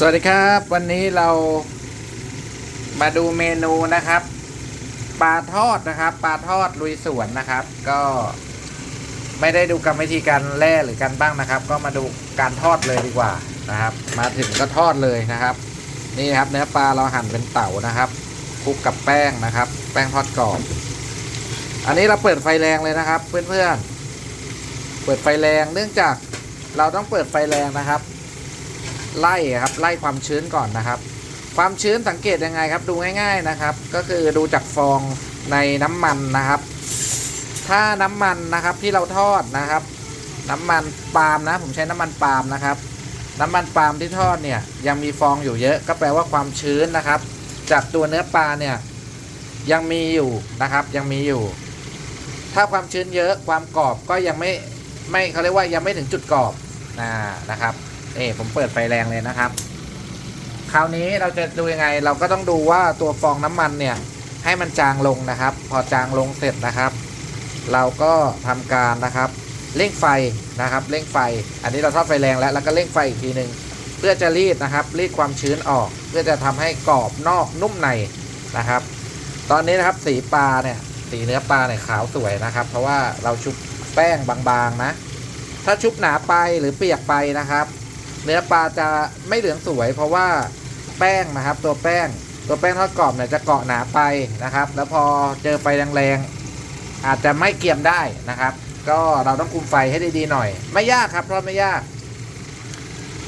สวัสดีครับ วันนี้เรามาดูเมนูนะครับปลาทอดนะครับปลาทอดลุยสวนนะครับ ก็ไม่ได้ดูกรรมวิธีการแล่หรือการบ้างนะครับ ก็มาดูการทอดเลยดีกว่านะครับ มาถึงก็ทอดเลยนะครับ นี่ครับเนื้อปลาเราหั่นเป็นเต่านะครับคลุกกับแป้งนะครับ แป้งทอดกรอบอันนี้เราเปิดไฟแรงเลยนะครับ เพื่อนๆเปิดไฟแรงเนื่องจากเราต้องเปิดไฟแรงนะครับ ไล่ครับไล่ความชื้นก่อนนะครับ ความชื้นสังเกตยังไงครับดูง่าย ๆนะครับ ก็คือดูจากฟองในน้ำมันนะครับ ถ้าน้ำมันนะครับที่เราทอดนะครับ น้ำมันปาล์มนะ ผมใช้น้ำมันปาล์มนะครับ น้ำมันปาล์มที่ทอดเนี่ยยังมีฟองอยู่เยอะ ก็แปลว่าความชื้นนะครับ จากตัวเนื้อปลาเนี่ยยังมีอยู่นะครับยังมีอยู่ ถ้าความชื้นเยอะความกรอบก็ยังไม่ไม่เขาเรียกว่ายังไม่ถึงจุดกรอบนะนะครับ นี่ผมเปิดไฟแรงเลยนะครับ คราวนี้เราจะดูยังไง เราก็ต้องดูว่าตัวฟองน้ำมันเนี่ย ให้มันจางลงนะครับ พอจางลงเสร็จนะครับ เราก็ทำการนะครับเร่งไฟนะครับเร่งไฟ อันนี้เราทอดไฟแรงแล้วแล้วก็เร่งไฟอีกทีหนึ่งเพื่อจะรีดนะครับ รีดความชื้นออก เพื่อจะทำให้กรอบนอกนุ่มในนะครับ ตอนนี้นะครับสีปลาเนี่ยสีเนื้อปลาเนี่ยขาวสวยนะครับ เพราะว่าเราชุบแป้งบางๆนะ ถ้าชุบหนาไปหรือเปียกไปนะครับ เนื้อปลาจะไม่เหลืองสวย เพราะว่าแป้งนะครับ ตัวแป้ง ตัวแป้งทอดกรอบเนี่ยจะเกาะหนาไปนะครับ แล้วพอเจอไฟแรงๆอาจจะไม่เกรียมได้นะครับ ก็เราต้องคุมไฟให้ดีๆหน่อย ไม่ยากครับทอดไม่ยาก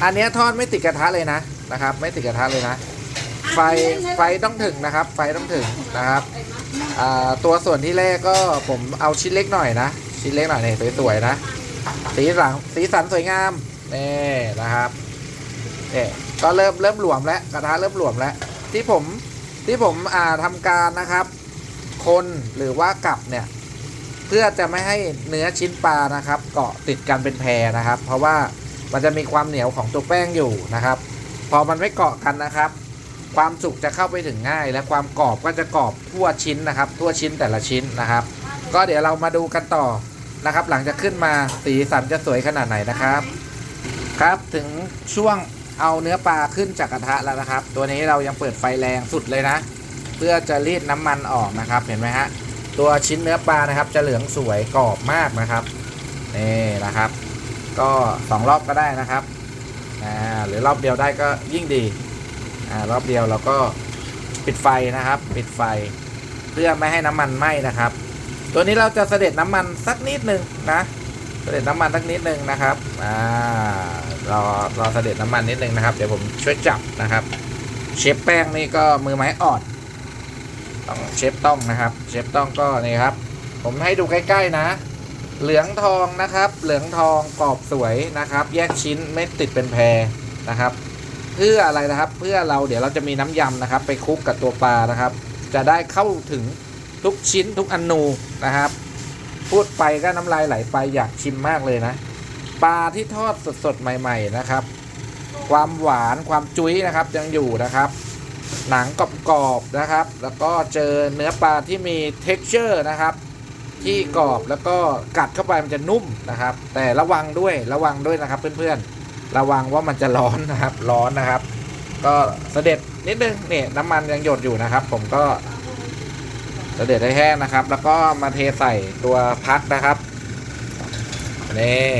อันเนี้ยทอดไม่ติดกระทะเลยนะนะครับ ไม่ติดกระทะเลยนะ ไฟไฟต้องถึงนะครับ ไฟต้องถึงนะครับตัวส่วนที่แรกก็ผมเอาชิ้นเล็กหน่อยนะชิ้นเล็กหน่อยเนี่ยสวยๆนะ สีสันสีสันสวยงาม นี่นะครับนี่ก็เริ่มเริ่มหลวมแล้วกระทะเริ่มหลวมแล้ว ที่ผมที่ผมอ่าทำการนะครับ คนหรือว่ากลับเนี่ย เพื่อจะไม่ให้เนื้อชิ้นปลานะครับ เกาะติดกันเป็นแพรนะครับ เพราะว่ามันจะมีความเหนียวของตัวแป้งอยู่นะครับ พอมันไม่เกาะกันนะครับ ความสุกจะเข้าไปถึงง่าย และความกรอบก็จะกรอบทั่วชิ้นนะครับ ทั่วชิ้นแต่ละชิ้นนะครับ ก็เดี๋ยวเรามาดูกันต่อนะครับ หลังจากขึ้นมาสีสันจะสวยขนาดไหนนะครับ ครับถึงช่วงเอาเนื้อปลาขึ้นจากกระทะแล้วนะครับ ตัวนี้เรายังเปิดไฟแรงสุดเลยนะ เพื่อจะรีดน้ำมันออกนะครับเห็นไหมฮะตัวชิ้นเนื้อปลานะครับ จะเหลืองสวยกรอบมากนะครับนี่นะครับ ก็สองรอบก็ได้นะครับอ่าหรือรอบเดียวได้ก็ยิ่งดีอ่ารอบเดียวเราก็ปิดไฟนะครับ ปิดไฟ เพื่อไม่ให้น้ำมันไหม้นะครับ ตัวนี้เราจะเสด็จน้ำมันสักนิดหนึ่งนะ ด็จน้ำมันสักนิดหนึ่งนะครับอ่ารอรอเสด็จน้ำมันนิดหนึ่งนะครับ เดี๋ยวผมช่วยจับนะครับ เชฟแป้งนี่ก็มือไม้อ่อนต้องเชฟต้องนะครับ เชฟต้องก็นี่ครับ ผมให้ดูใกล้ๆนะ เหลืองทองนะครับ เหลืองทองกรอบสวยนะครับ แยกชิ้นไม่ติดเป็นแพรนะครับ เพื่ออะไรนะครับ เพื่อเราเดี๋ยวเราจะมีน้ำยำนะครับ ไปคลุกกับตัวปลานะครับ จะได้เข้าถึงทุกชิ้นทุกอนูนะครับ พูดไปก็น้ำลายไหลไปอยากชิมมากเลยนะ ปลาที่ทอดสดๆ ใหม่ ๆ นะครับ ความหวานความจุ้ยนะครับยังอยู่นะครับ หนังกรอบๆนะครับ แล้วก็เจอเนื้อปลาที่มี t e x t อร์นะครับ ที่กรอบแล้วก็กัดเข้าไปมันจะนุ่มนะครับ แต่ระวังด้วยระวังด้วยนะครับ เพื่อนๆ ระวังว่ามันจะร้อนนะครับ ร้อนนะครับ ก็เสด็จนิดนึงเนี่ยน้ำมันยังหยดอยู่นะครับ ผมก็ เสด็จให้แห้งนะครับ แล้วก็มาเทใส่ตัวพักนะครับนี่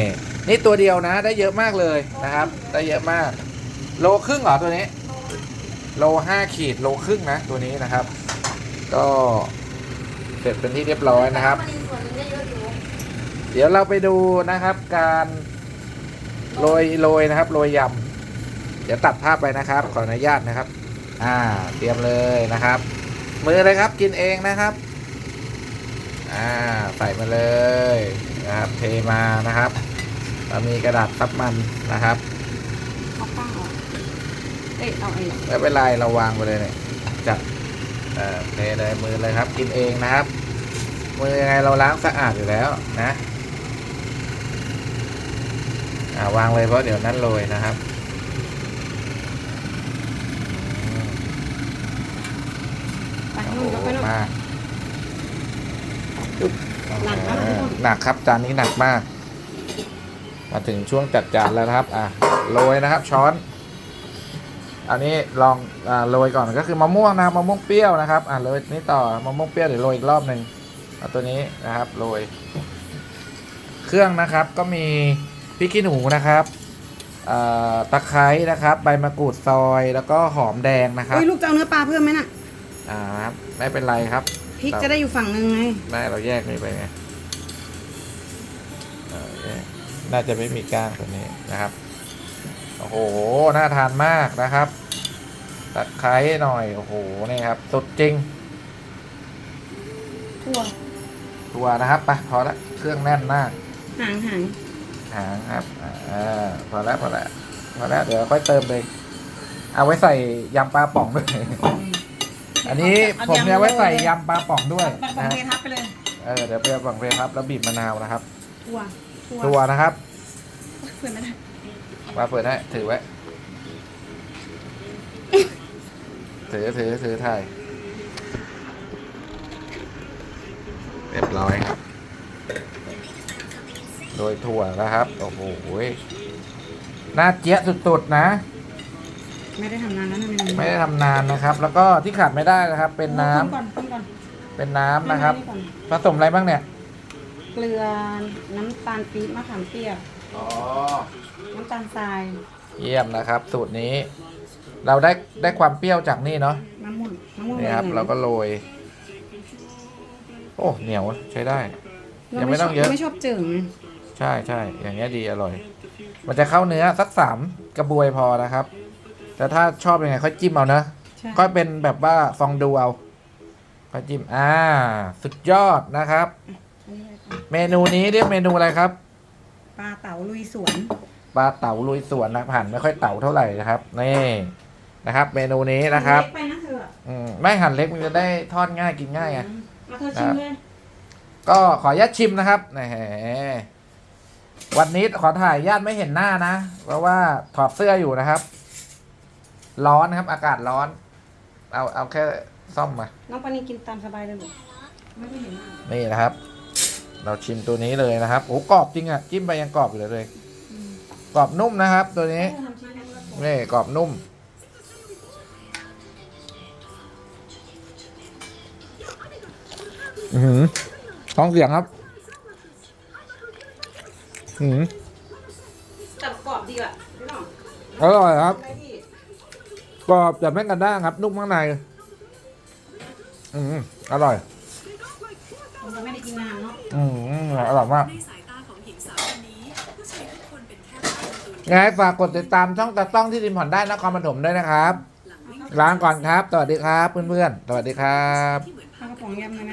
นี่ตัวเดียวนะ ได้เยอะมากเลยนะครับ ได้เยอะมาก โลครึ่งเหรอตัวนี้ โลห้าขีดโลครึ่งนะตัวนี้นะครับ ก็เสร็จเป็นที่เรียบร้อยนะครับ เดี๋ยวเราไปดูนะครับ การโรยโรยนะครับโรยยำเดี๋ยวตัดภาพไปนะครับ ขออนุญาตนะครับ อ่า เตรียมเลยนะครับ มือเลยครับกินเองนะครับ อ่าใส่มาเลยนะครับเทมานะครับเรามีกระดาษซับมันนะครับเอาป้าออกเอ้ยเอาไอ้ไม่เป็นไรเราวางไปเลยเนี่ยจัดเอ่อเทเลยมือเลยครับ กินเองนะครับ มือยังไงเราล้างสะอาดอยู่แล้วนะ อ่าวางเลยเพราะเดี๋ยวนั้นโรยนะครับอืม ไป โอ้นู่นโหแล้วไปนู่นมากหนักมากทุกคนหนักครับจานนี้หนักมาก มาถึงช่วงจัดจานแล้วนะครับ อะโรยนะครับช้อน อันนี้ลองอ่าโรยก่อนก็คือมะม่วงนะครับมะม่วงเปรี้ยวนะครับอ่าโรยนี่ต่อมะม่วงเปรี้ยวเดี๋ยวโรยอีกรอบหนึ่งเอาตัวนี้นะครับโรยเครื่องนะครับก็มีพริกขี้หนูนะครับอ่าตะไคร้นะครับ ใบมะกรูดซอยแล้วก็หอมแดงนะครับเฮ้ยลูกจะเอาเนื้อปลาเพิ่มไหมน่ะ อ่าครับไม่เป็นไรครับพริกจะได้อยู่ฝั่งนึงไงได้เราแยกนี่ไปไงเออแยกน่าจะไม่มีก้างตัวนี้นะครับ โอ้โห น่าทานมากนะครับ ตัดไคร้หน่อย โอ้โห นี่ครับสุดจริง ถั่วตัวนะครับไปพอละ เครื่องแน่นมาก หางหางหางครับ อ่า พอแล้วพอแล้วพอแล้วเดี๋ยวค่อยเติมเลย เอาไว้ใส่ยำปลาป่องด้วย อันนี้ผมจะไว้ใส่ยำปลาป่องด้วยบังนะเททับไปเลยเออเดี๋ยวเปรี้ยวป่องเพครับแล้วบีบมะนาวนะครับถั่วตัวนะครับเพื่อนไม่ได้มาเปิดให้ถือไว้ ถือถือถือถ่ายเรียบร้อยครับ โดยถั่วนะครับ โอ้โหน่าเจี๊ยะสุดๆนะ ไม่ได้ทำนานแล้วนะเมนูไม่ได้ทำนานนะครับ แล้วก็ที่ขาดไม่ได้นะครับ เป็นน้ำต้มก่อนต้มก่อนเป็นน้ำนะครับ ให้ก่อนผสมอะไรบ้างเนี่ยเกลือน้ำตาลปี๊บมะขามเปียกอ๋อน้ำตาลทรายเยี่ยมนะครับ สูตรนี้ เราได้ได้ความเปรี้ยวจากนี่เนาะมะม่วงมะม่วงนี่ครับหลืเราองก็โรยโอ้เหนียวใช้ได้เรายังไม่ต้องเยอะ ไม่ชอบเจิ่งไงใช่ใช่อย่างเงี้ยดีอร่อย มันจะเข้าเนื้อสักสามกระบวยพอนะครับ แต่ถ้าชอบยังไงค่อยจิ้มเอานะใช่ ก็เป็นแบบว่าฟองดูเอาค่อยจิ้มอ่า สุดยอดนะครับ อันนี้เลยค่ะเมนูนี้เรียกเมนูอะไรครับ ปลาเต๋าลุยสวน ปลาเต๋าลุยสวนนะผ่านไม่ค่อยเต๋าเท่าไหร่นะครับนี่นะครับ เมนูนี้นะครับเล็กไปนะเธออืมไม่หั่นเล็กมันจะได้ทอดง่ายกินง่ายไง มาเธอชิมเลย ก็ขออนุญาตชิมนะครับแหมวันนี้ขอถ่ายญาติไม่เห็นหน้านะ เพราะว่าถอดเสื้ออยู่นะครับ ร้อนครับ อากาศร้อน เอาเอาแค่ซ่อมมา น้องปานีกินตามสบายเลยลูกไม่ได้เห็นหน้านี่นะครับ เราชิมตัวนี้เลยนะครับโอ้กรอบจริงอะจิ้มไปยังกรอบอยู่เลยเลยอืมกรอบนุ่มนะครับ ตัวนี้เธอทำชิ้นเล็กแล้วผมนี่กรอบนุ่ม อือหือท้องเสียงครับ อือหือแต่กรอบดีอะพี่น้องอร่อยครับได้ที่ กรอบแต่ไม่กระด้างครับ นุ่มข้างใน อืมอร่อยผมจะไม่ได้กินนานเนาะอืมอร่อยมากในสายตาของหญิงสาวคนนี้ผู้ชายทุกคนเป็นแค่ผู้การ์ตูนยังไงฝากกดติดตามช่องตาต้องที่ริมผ่อนได้นครปฐมด้วยนะครับหลังวิ่งลาก่อนครับ สวัสดีครับ เพื่อนๆ สวัสดีครับที่เหมือนข้าวกระป๋องยำเลยไหม